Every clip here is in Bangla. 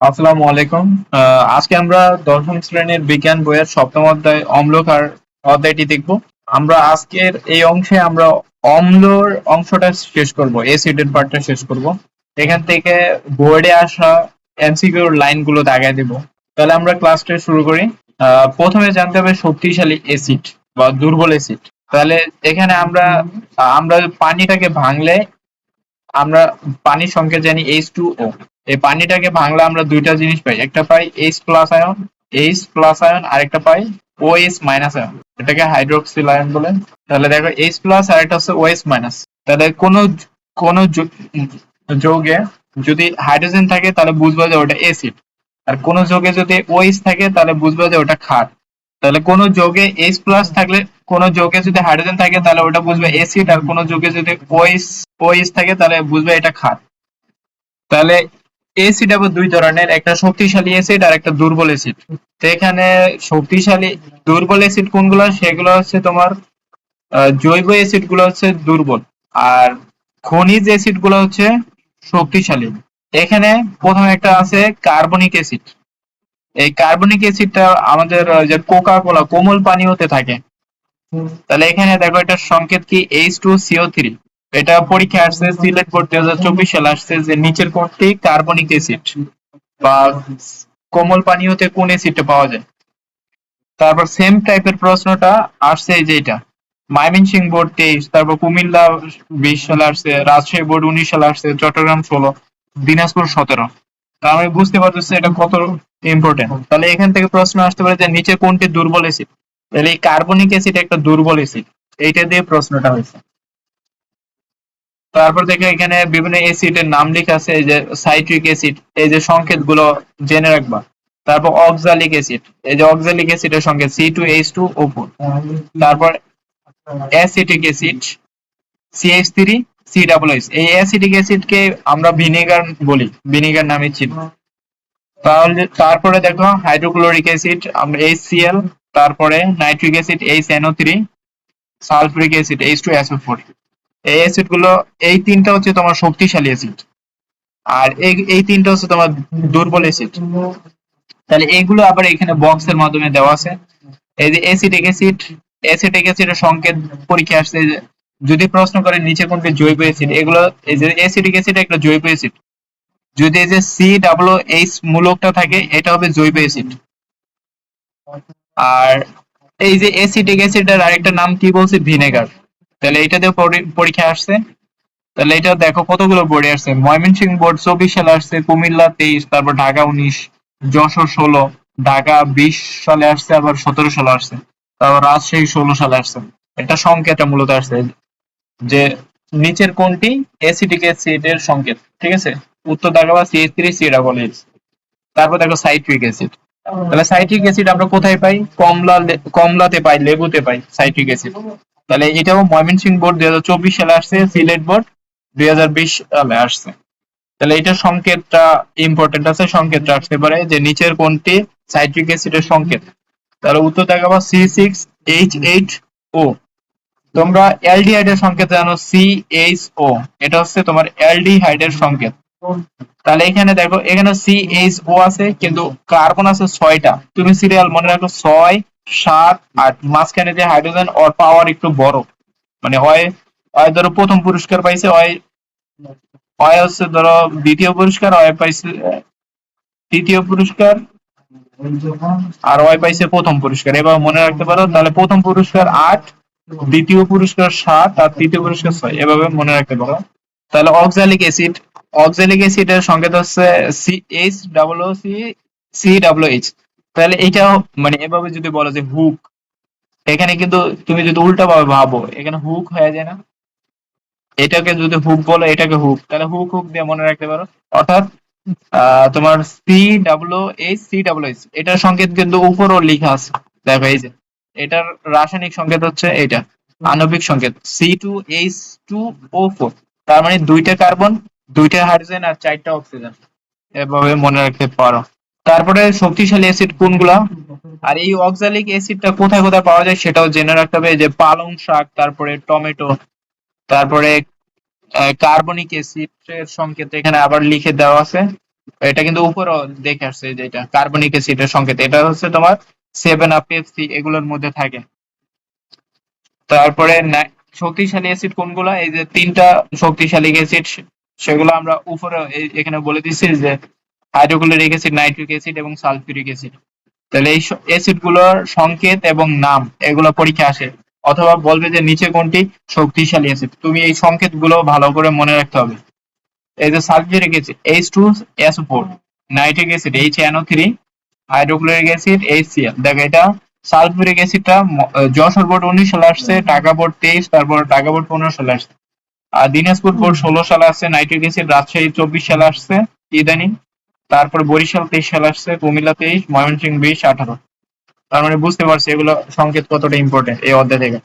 আসসালামু আলাইকুম। আজকে আমরা দশম শ্রেণির বিজ্ঞান বইয়ের সপ্তম অধ্যায় অম্লকার অধ্যায়টি দেখব। আমরা আজকের এই অংশে আমরা অম্লর অংশটা শেষ করব এসিডের পার্টটা শেষ করব। এখান থেকে বোর্ডে আসা এমসিকিউর লাইনগুলো দাগায় দেব। তাহলে আমরা ক্লাসটা শুরু করি। প্রথমে জানতে হবে শক্তিশালী এসিড বা দুর্বল এসিড তাহলে এখানে আমরা আমরা পানিটাকে ভাঙলে আমরা পানির সংখ্যা জানি এইচ টু ও এই পানিটাকে ভাঙলে আমরা দুইটা জিনিস পাই, একটা পাই H plus ion H plus ion আর একটা পাই ও এইচ মাইনাস আয়ন এটাকে হাইড্রোক্সিল আয়ন বলে। তাহলে দেখো এইচ প্লাস আর একটা হচ্ছে ও এইচ মাইনাস তাহলে কোন কোন যৌগে যদি হাইড্রোজেন থাকে তাহলে বুঝব যে ওটা অ্যাসিড আর কোন যৌগে যদি ওএইচ থাকে তাহলে বুঝব যে ওটা ক্ষার। তাহলে কোন যৌগে এইচ প্লাস থাকলে, কোন যৌগে যদি হাইড্রোজেন থাকে তাহলে ওটা বুঝবে অ্যাসিড আর কোন যৌগে যদি ওএইচ ওএইচ থাকে তাহলে বুঝবে এটা ক্ষার। তাহলে এসিড আবার দুই ধরনের, একটা শক্তিশালী এসিড আর একটা দুর্বল এসিড তো এখানে শক্তিশালী, দুর্বল এসিড কোনগুলো? সেগুলো হচ্ছে তোমার জৈব অ্যাসিডগুলো হচ্ছে দুর্বল আর খনিজ অ্যাসিডগুলো হচ্ছে শক্তিশালী। এখানে প্রথমে একটা আছে কার্বনিক অ্যাসিড এই কার্বনিক অ্যাসিডটা আমাদের যে কোকা কোলা কোমল পানীয়তে থাকে। তাহলে এখানে দেখো এটা সংকেত কি? এইচ টু সিও থ্রি এটা পরীক্ষা আসছে, সিলেট বোর্ড দুই হাজার চব্বিশ সালে আসছে যে নিচের কোনটি কার্বনিক অ্যাসিড বা কোমল পানীয়তে কোন অ্যাসিডটা পাওয়া যায়? তারপর সেম টাইপের প্রশ্নটা আসছে যে এটা। ময়মনসিং বোর্ড তেইশ তারপর কুমিল্লা বিশ সালে আসছে, রাজশাহী বোর্ড উনিশ সালে আসছে, চট্টগ্রাম ষোলো, দিনাজপুর সতেরো। তার আমি বুঝতে পারতেছি এটা কত ইম্পর্টেন্ট তাহলে এখান থেকে প্রশ্ন আসতে পারে যে নিচে কোনটি দুর্বল অ্যাসিড? তাহলে এই কার্বনিক অ্যাসিড একটা দুর্বল অ্যাসিড, এইটা দিয়ে প্রশ্নটা হয়েছে। তারপর দেখে এখানে বিভিন্ন অ্যাসিডের নাম লেখা আছে, এই যে সাইট্রিক অ্যাসিড এই যে সংকেতগুলো জেনে রাখবা। তারপর অক্সালিক অ্যাসিড এই যে অক্সালিক অ্যাসিডের সংকেত C two H two O four তারপর acetic acid CH three C double H এই অ্যাসিটিক অ্যাসিড কে আমরা ভিনেগার বলি ভিনেগার নামে চিনি। তাহলে তারপরে দেখো হাইড্রোক্লোরিক অ্যাসিড আমরা এইচ সিএল তারপরে nitric acid H NO three sulphuric acid H two SO four এই অ্যাসিডগুলো, এই তিনটা হচ্ছে তোমার শক্তিশালী অ্যাসিড আর এই তিনটা হচ্ছে তোমার দুর্বল অ্যাসিড তাহলে এইগুলো আবার এখানে বক্সের মাধ্যমে দেওয়া আছে। এই যে অ্যাসিটিক অ্যাসিড অ্যাসিটিক অ্যাসিডের সংকেত পরীক্ষা আসছে যদি প্রশ্ন করে নিচে কোনটি জৈব অ্যাসিড এগুলো এই যে অ্যাসিটিক অ্যাসিড একটা জৈব অ্যাসিড যদি এই যে সি ডাবল এইচ মূলকটা থাকে, এটা হবে জৈব অ্যাসিড আর এই যে অ্যাসিটিক অ্যাসিডের আরেকটা নাম কি বলছে? ভিনেগার তাহলে এইটাতেও পরি- পরীক্ষা আসছে। তাহলে এটা দেখো কতগুলো বোর্ডে আসছে? ময়মনসিংহ বোর্ড চব্বিশ সালে আসছে, কুমিল্লা তেইশ, তারপর ঢাকা উনিশ, যশোর ষোলো, ঢাকা বিশ সালে আসছে, আবার সতেরো সালে আসছে, তারপর রাজশাহী ষোলো সালে আসছে। এটা সংকেতটা মূলত আসছে, যে নিচের কোনটি? অ্যাসিটিক অ্যাসিডের সংকেত, ঠিক আছে? উত্তর দেখাবা C three C double H তারপর দেখো সাইট্রিক অ্যাসিড তাহলে সাইট্রিক অ্যাসিড আমরা কোথায় পাই? কমলা কমলাতে পাই, লেবুতে পাই, সাইট্রিক অ্যাসিড তাহলে এটাও ময়মনসিংহ বোর্ড দুই হাজার চব্বিশ সালে আসছে, সিলেট বোর্ড দুই হাজার বিশ সালে আসছে। তাহলে এটা সংকেতটা ইম্পর্টেন্ট আছে, সংকেতটা আসতে পারে যে নিচের কোনটি সাইট্রিক অ্যাসিডের সংকেত। তাহলে উত্তর দেখাবো C six H eight O তোমরা অ্যালডিহাইডের সংকেত জানো সি এইচ ও এটা হচ্ছে তোমার অ্যালডিহাইডের সংকেত। তাহলে এখানে দেখো, এখানে সি এইচ ও আছে, কিন্তু কার্বন আছে ছয়টা। তুমি সিরিয়াল মনে রাখো, ছয় সাত আট মাঝখানে যে হাইড্রোজেন ওর পাওয়ার একটু বড়। মানে হয় হয় ধরো প্রথম পুরস্কার পাইছে, হয় হয় হচ্ছে ধরো দ্বিতীয় পুরস্কার, হয় পাইছে, তৃতীয় পুরস্কার, আর ওয়াই পাইছে প্রথম পুরস্কার। এবার মনে রাখতে পারো, তাহলে প্রথম পুরস্কার আট, দ্বিতীয় পুরস্কার সাত, আর তৃতীয় পুরস্কার ছয়। এভাবে মনে রাখতে পারো। তাহলে অক্সালিক অ্যাসিড অক্সালিক অ্যাসিডের সংকেত হচ্ছে C H double C C double H তাহলে এটাও মানে এভাবে যদি বলো যে হুক এখানে কিন্তু তুমি যদি উল্টা ভাবে ভাবো এখানে হুক হয়ে যায় না। এটাকে যদি হুক বলো, এটাকে হুক তাহলে হুক হুক দিয়ে মনে রাখতে পারো। অর্থাৎ তোমার C W H C W H এটার সংকেত কিন্তু উপরও লেখা আছে। দেখো, এই যে, এটার রাসায়নিক সংকেত হচ্ছে এটা। আণবিক সংকেত C two H two O four তার মানে দুইটা কার্বন দুইটা হাইড্রোজেন আর চারটা অক্সিজেন এভাবে মনে রাখতে পারো। তারপরে শক্তিশালী অ্যাসিড কোনগুলা? আর এই অক্সালিক অ্যাসিডটা কোথায় কোথায় পাওয়া যায় সেটাও জেনে রাখতে হবে। যে পালং শাক, তারপরে টমেটো, তারপরে কার্বনিক অ্যাসিড এর সংকেত এখানে আবার লিখে দেওয়া আছে। এটা কিন্তু উপরও দেখে আসছে যেটা কার্বনিক অ্যাসিডের সংকেত। এটা হচ্ছে তোমার সেভেন আপ পেপসি এগুলোর মধ্যে থাকে। তারপরে শক্তিশালী অ্যাসিড কোনগুলো? এই যে তিনটা শক্তিশালী অ্যাসিড সেগুলো আমরা উপরে এখানে বলে দিচ্ছি যে হাইড্রোক্লোরিক অ্যাসিড, নাইট্রিক অ্যাসিড এবং সালফিউরিক অ্যাসিড। তাহলে এই অ্যাসিডগুলোর সংকেত এবং নাম, এগুলো পরীক্ষা আসে। অথবা বলবে যে নিচে কোনটি শক্তিশালী অ্যাসিড। তুমি এই সংকেতগুলো ভালো করে মনে রাখতে হবে। এই যে sulphuric acid H two S four nitric acid H NO three hydrochloric acid HCl দেখো এটা সালফিউরিক অ্যাসিডটা যশোর বোর্ড উনিশ সালে আসছে, ঢাকা বোর্ড তেইশ, তারপর ঢাকা বোর্ড পনেরো সালে আসছে। আর দিনাজপুর বোর্ড ষোলো সালে আসছে, নাইট্রিক অ্যাসিড রাজশাহী চব্বিশ সালে আসছে, ইদানিং তারপর বরিশাল তেইশ সাল আসছে, কুমিল্লা তেইশ, ময়মনসিংহ বিশ, আঠারো। তার মানে বুঝতে পারছি এগুলো সংকেত কতটা ইম্পর্টেন্ট এই অধ্যায় থেকে।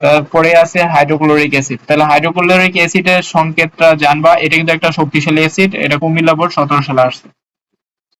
তারপরে আছে হাইড্রোক্লোরিক অ্যাসিড তাহলে হাইড্রোক্লোরিক অ্যাসিডের সংকেতটা জানবা, এটা কিন্তু একটা শক্তিশালী অ্যাসিড এটা কুমিল্লা বোর্ড সতেরো সালে আসছে।